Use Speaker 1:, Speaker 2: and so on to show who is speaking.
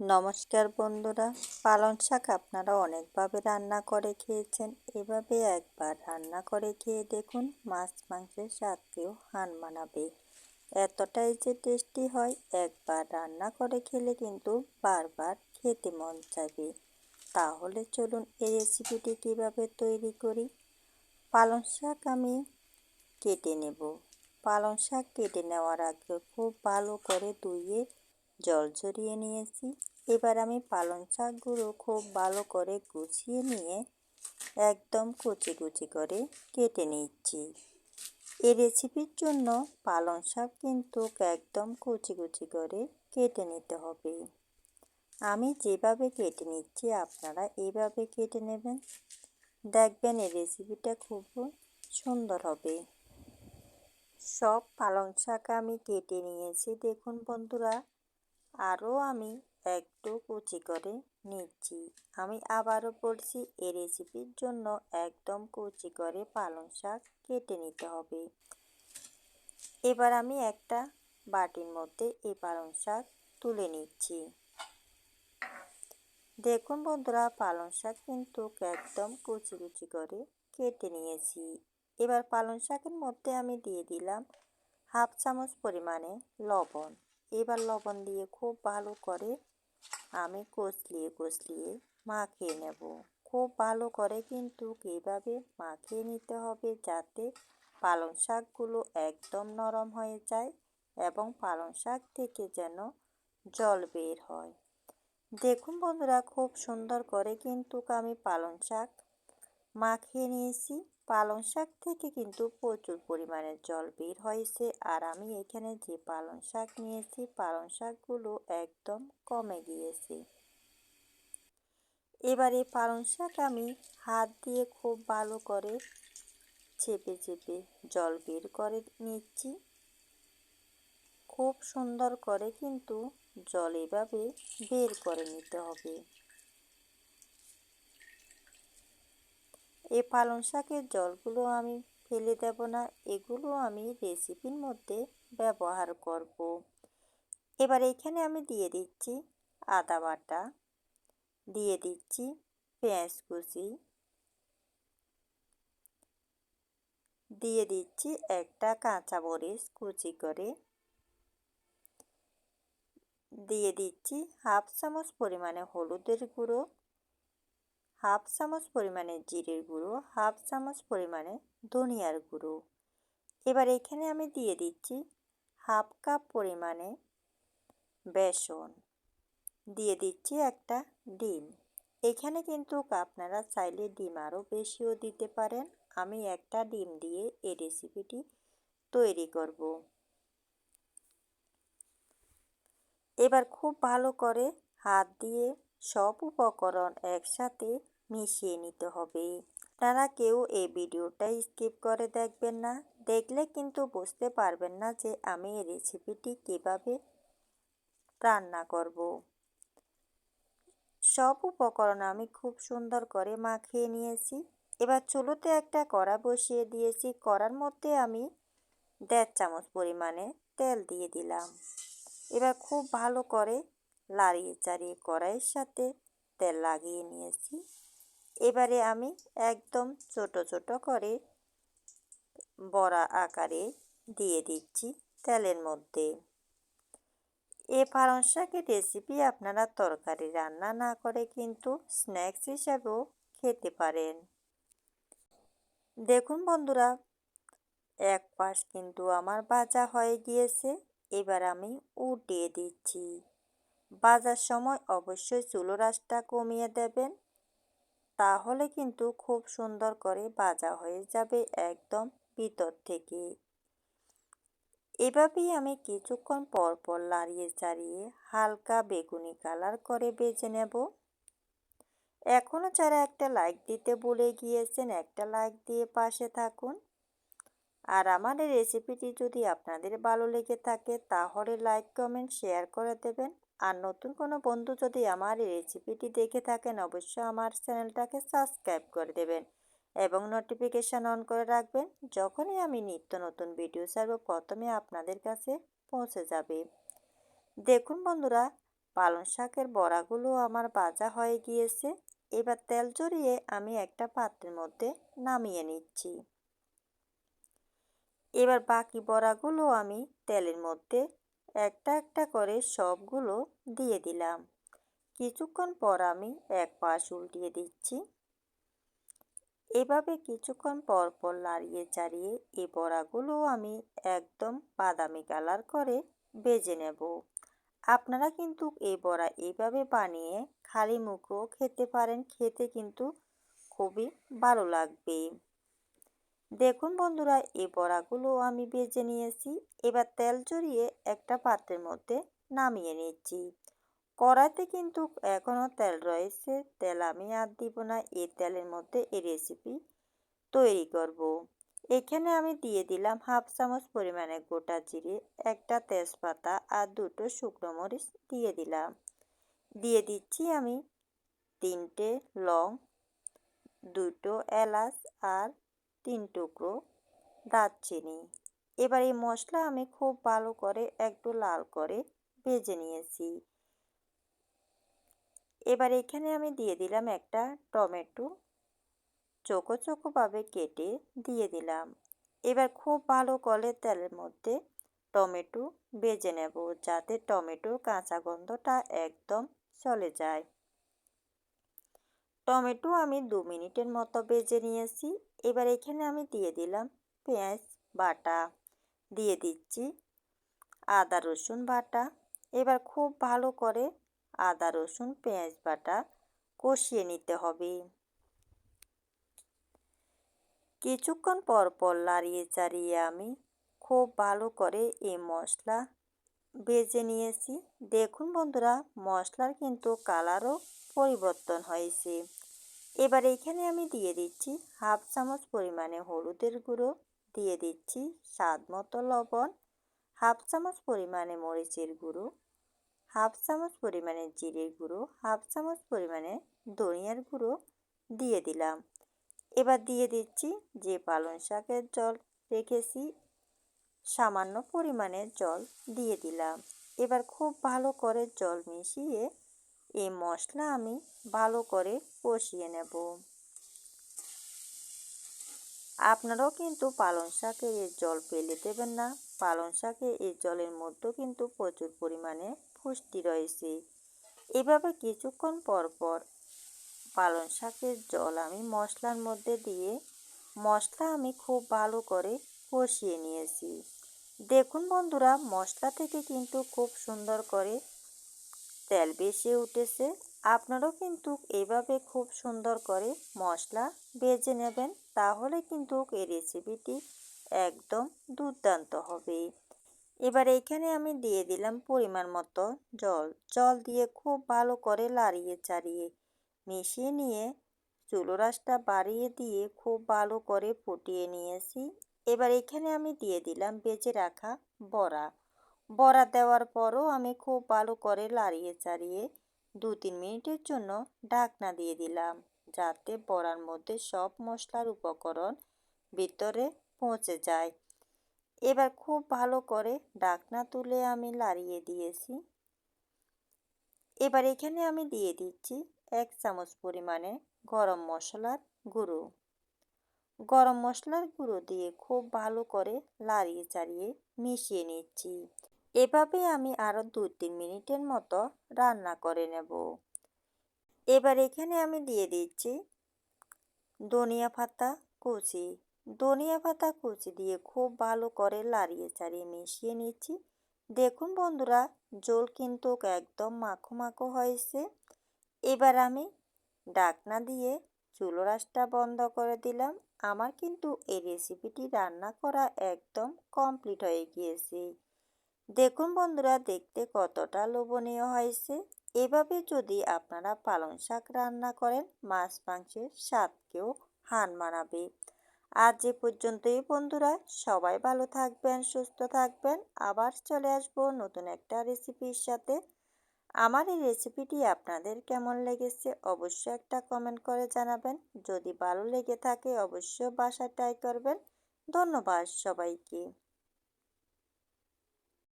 Speaker 1: নমস্কার বন্ধুরা, পালং শাক আপনারা অনেকভাবে রান্না করে খেয়েছেন। এভাবে একবার রান্না করে খেয়ে দেখুন মাছ মাংসের সাথেও হান মানাবে। এতটাই যে টেস্টি হয়, একবার রান্না করে খেলে কিন্তু বারবার খেতে মন চাইবে। তাহলে চলুন এই রেসিপিটি কীভাবে তৈরি করি? পালং শাক আমি কেটে নেব। পালং শাক কেটে নেওয়ার আগে খুব ভালো করে ধুয়ে জল ঝরিয়ে নিয়েছি। এবার আমি পালং শাকগুলো খুব ভালো করে গুছিয়ে নিয়ে একদম কুচি কুচি করে কেটে নিচ্ছি। এই রেসিপির জন্য পালং শাক কিন্তু একদম কুচি কুচি করে কেটে নিতে হবে। আমি যেভাবে কেটে নিচ্ছি, আপনারা এইভাবে কেটে নেবেন। দেখবেন এই রেসিপিটা খুব সুন্দর হবে। সব পালং শাক আমি কেটে নিয়েছি। দেখুন বন্ধুরা আরও আমি একটু কুচি করে নিচ্ছি। আমি আবারও বলছি এই রেসিপির জন্য একদম কুচি করে পালং শাক কেটে নিতে হবে। এবার আমি একটা বাটির মধ্যে এই পালং শাক তুলে নিচ্ছি। দেখুন বন্ধুরা, পালং শাক কিন্তু একদম কুচি কুচি করে কেটে নিয়েছি। এবার পালং শাকের মধ্যে আমি দিয়ে দিলাম হাফ চামচ পরিমাণে লবণ। এবার লবণ দিয়ে খুব ভালো করে আমি কষলিয়ে কষলিয়ে মাখিয়ে নেব। খুব ভালো করে কিন্তু কীভাবে মাখিয়ে নিতে হবে যাতে পালং শাকগুলো একদম নরম হয়ে যায় এবং পালং শাক থেকে যেন জল বের হয়। দেখুন বন্ধুরা, খুব সুন্দর করে কিন্তু আমি পালং শাক মাখিয়ে নিয়েছি। পালং শাক থেকে কিন্তু প্রচুর পরিমাণে জল বের হয়েছে। আর আমি এখানে যে পালং শাক নিয়েছি, পালং শাকগুলো একদম কমে গিয়েছে। এবারে পালং শাক আমি হাত দিয়ে খুব ভালো করে চেপে চেপে জল বের করে নিচ্ছি। খুব সুন্দর করে কিন্তু জল এভাবে বের করে নিতে হবে। এই পালং শাকের জলগুলো আমি ফেলে দেব না, এগুলো আমি রেসিপির মধ্যে ব্যবহার করব। এবার এখানে আমি দিয়ে দিচ্ছি আদা বাটা, দিয়ে দিচ্ছি পেঁয়াজ কুচি, দিয়ে দিচ্ছি একটা কাঁচা মরিচ কুচি করে, দিয়ে দিচ্ছি হাফ চামচ পরিমাণে হলুদের গুঁড়ো হাফ চামচ পরিমাণে জিরের গুঁড়ো, হাফ চামচ পরিমাণে ধনিয়ার গুঁড়ো। এবার এখানে আমি দিয়ে দিচ্ছি হাফ কাপ পরিমাণে বেসন দিয়ে দিচ্ছি একটা ডিম। এখানে কিন্তু আপনারা চাইলে ডিম আরও বেশিও দিতে পারেন। আমি একটা ডিম দিয়ে এই রেসিপিটি তৈরি করব। এবার খুব ভালো করে হাত দিয়ে সব উপকরণ একসাথে মিশিয়ে নিতে হবে। আপনারা কেউ এই ভিডিওটা স্কিপ করে দেখবেন না। দেখলে কিন্তু বুঝতে পারবেন না যে আমি এই রেসিপিটি কীভাবে রান্না করব। সব উপকরণ আমি খুব সুন্দর করে মাখিয়ে নিয়েছি। এবার চুলোতে একটা কড়া বসিয়ে দিয়েছি। কড়ার মধ্যে আমি দেড় চামচ পরিমাণে তেল দিয়ে দিলাম। এবার খুব ভালো করে লাড়িয়ে চাড়িয়ে কড়াইয়ের সাথে তেল লাগিয়ে নিয়েছি। এবারে আমি একদম ছোট ছোট করে বড়া আকারে দিয়ে দিচ্ছি তেলের মধ্যে। এ পালং শাকের রেসিপি আপনারা তরকারি রান্না না করে কিন্তু স্ন্যাক্স হিসাবেও খেতে পারেন। দেখুন বন্ধুরা, এক পাশ কিন্তু আমার ভাজা হয়ে গিয়েছে, এবার আমি উঠিয়ে দিচ্ছি। বাজার সময় অবশ্যই চুলো রাসটা কমিয়ে দেবেন। তাহলে কিন্তু খুব সুন্দর করে ভাজা হয়ে যাবে একদম ভিতর থেকে। এভাবেই আমি কিছুক্ষণ পর পর লাড়িয়ে চাড়িয়ে হালকা বেগুনি কালার করে বেজে নেব। এখনও যারা একটা লাইক দিতে ভুলে গিয়েছেন, একটা লাইক দিয়ে পাশে থাকুন। আর আমার রেসিপিটি যদি আপনাদের ভালো লেগে থাকে, তাহলে লাইক, কমেন্ট, শেয়ার করে দেবেন। আর নতুন কোনো বন্ধু যদি আমার এই রেসিপিটি দেখে থাকেন, অবশ্যই আমার চ্যানেলটাকে সাবস্ক্রাইব করে দেবেন এবং নোটিফিকেশান অন করে রাখবেন, যখনই আমি নিত্য নতুন ভিডিও ছাড়ব, প্রথমে আপনাদের কাছে পৌঁছে যাবে। দেখুন বন্ধুরা, পালং শাকের বড়াগুলো আমার ভাজা হয়ে গিয়েছে। এবার তেল জড়িয়ে আমি একটা পাত্রের মধ্যে নামিয়ে নিচ্ছি। এবার বাকি বড়াগুলো আমি তেলের মধ্যে একটা একটা করে সবগুলো দিয়ে দিলাম। কিছুক্ষণ পর আমি এক পাশ উল্টিয়ে দিচ্ছি। এভাবে কিছুক্ষণ পর পর লাড়িয়ে চাড়িয়ে এই বড়াগুলো আমি একদম বাদামি কালার করে বেজে নেব। আপনারা কিন্তু এই বড়া এইভাবে বানিয়ে খালি মুখেও খেতে পারেন, খেতে কিন্তু খুবই ভালো লাগবে। দেখুন বন্ধুরা এই বড়াগুলো আমি বেজে নিয়েছি। এবার তেল জড়িয়ে একটা পাত্রের মধ্যে নামিয়ে নিচ্ছি। কড়াইতে কিন্তু এখনও তেল রয়েছে, তেল আমি আর দিব না। এই তেলের মধ্যে এই রেসিপি তৈরি করব। এখানে আমি দিয়ে দিলাম হাফ চামচ পরিমাণে গোটা জিরে, একটা তেজপাতা আর দুটো শুকনো মরিচ দিয়ে দিলাম। দিয়ে দিচ্ছি আমি তিনটে লং, দুটো এলাচ আর তিন টুকরো দারচিনি। এবার এই মশলা আমি খুব ভালো করে একটু লাল করে ভেজে নিয়েছি। এবার এখানে আমি দিয়ে দিলাম একটা টমেটো। চোখো চোখোভাবে কেটে দিয়ে দিলাম। এবার খুব ভালো করে তেলের মধ্যে টমেটো বেজে নেব যাতে টমেটোর কাঁচা গন্ধটা একদম চলে যায়। টমেটো আমি দু মিনিটের মতো বেজে নিয়েছি। এবার এখানে আমি দিয়ে দিলাম পেঁয়াজ বাটা। দিয়ে দিচ্ছি আদা, রসুন বাটা। এবার খুব ভালো করে আদা, রসুন, পেঁয়াজ বাটা কষিয়ে নিতে হবে। কিছুক্ষণ পর পর লাড়িয়ে চাড়িয়ে আমি খুব ভালো করে এই মশলা ভেজে নিয়েছি। দেখুন বন্ধুরা, মশলার কিন্তু কালারও পরিবর্তন হয়েছে। এবার এখানে আমি দিয়ে দিচ্ছি হাফ চামচ পরিমাণে হলুদের গুঁড়ো, দিয়ে দিচ্ছি স্বাদ মতো লবণ, হাফ চামচ পরিমাণে মরিচের গুঁড়ো, হাফ চামচ পরিমাণে জিরের গুঁড়ো, হাফ চামচ পরিমাণে ধনিয়ার গুঁড়ো দিয়ে দিলাম। এবার দিয়ে দিচ্ছি যে পালং শাকের জল রেখেছি, সামান্য পরিমাণে জল দিয়ে দিলাম। এবার খুব ভালো করে জল মিশিয়ে এই মশলা আমি ভালো করে কষিয়ে নেব। আপনারাও কিন্তু পালং শাকের এই জল ফেলে দেবেন না। পালং শাকে এই জলের মধ্যেও কিন্তু প্রচুর পরিমাণে পুষ্টি রয়েছে। এভাবে কিছুক্ষণ পর পর পালং শাকের জল আমি মশলার মধ্যে দিয়ে মশলা আমি খুব ভালো করে কষিয়ে নিয়েছি। দেখুন বন্ধুরা, মশলা থেকে কিন্তু খুব সুন্দর করে তেল বেশি উঠেছে, আপনারাও কিন্তু এইভাবে খুব সুন্দর করে মশলা বেজে নেবেন, তাহলে কিন্তু এই রেসিপিটি একদম দুর্দান্ত হবে। এবার এখানে আমি দিয়ে দিলাম পরিমাণ মতো জল। জল দিয়ে খুব ভালো করে লাড়িয়ে চাড়িয়ে মিশিয়ে নিয়ে চুলো রাসটা বাড়িয়ে দিয়ে খুব ভালো করে ফুটিয়ে নিয়েছি। এবার এখানে আমি দিয়ে দিলাম বেজে রাখা বড়া। বড়া দেওয়ার পরও আমি খুব ভালো করে লাড়িয়ে চাড়িয়ে দু তিন মিনিটের জন্য ঢাকনা দিয়ে দিলাম, যাতে বড়ার মধ্যে সব মশলার উপকরণ ভিতরে পৌঁছে যায়। এবার খুব ভালো করে ডাকনা তুলে আমি লাড়িয়ে দিয়েছি। এবার এখানে আমি দিয়ে দিচ্ছি এক চামচ পরিমাণে গরম মশলার গুঁড়ো। গরম মশলার গুঁড়ো দিয়ে খুব ভালো করে লাড়িয়ে চাড়িয়ে মিশিয়ে নিচ্ছি। এভাবে আমি আরও দু তিন মিনিটের মতো রান্না করে নেব। এবার এখানে আমি দিয়ে দিচ্ছি ধনিয়া পাতা কুচি। ধনিয়া পাতা কুচি দিয়ে খুব ভালো করে লাড়িয়ে চাড়িয়ে মিশিয়ে নিচ্ছি। দেখুন বন্ধুরা জল কিন্তু একদম মাখো মাখো হয়েছে। এবার আমি ডাকনা দিয়ে চুলো রাসটা বন্ধ করে দিলাম। আমার কিন্তু এই রেসিপিটি রান্না করা একদম কমপ্লিট হয়ে গিয়েছে। দেখুন বন্ধুরা, দেখতে কতটা লোভনীয় হয়েছে। এভাবে যদি আপনারা পালং শাক রান্না করেন, মাছ মাংসের স্বাদকেও হান মানাবে। আজ যে পর্যন্তই বন্ধুরা, সবাই ভালো থাকবেন, সুস্থ থাকবেন। আবার চলে আসব নতুন একটা রেসিপির সাথে। আমার এই রেসিপিটি আপনাদের কেমন লেগেছে অবশ্যই একটা কমেন্ট করে জানাবেন। যদি ভালো লেগে থাকে, অবশ্যই বাসা ট্রাই করবেন। ধন্যবাদ সবাইকে।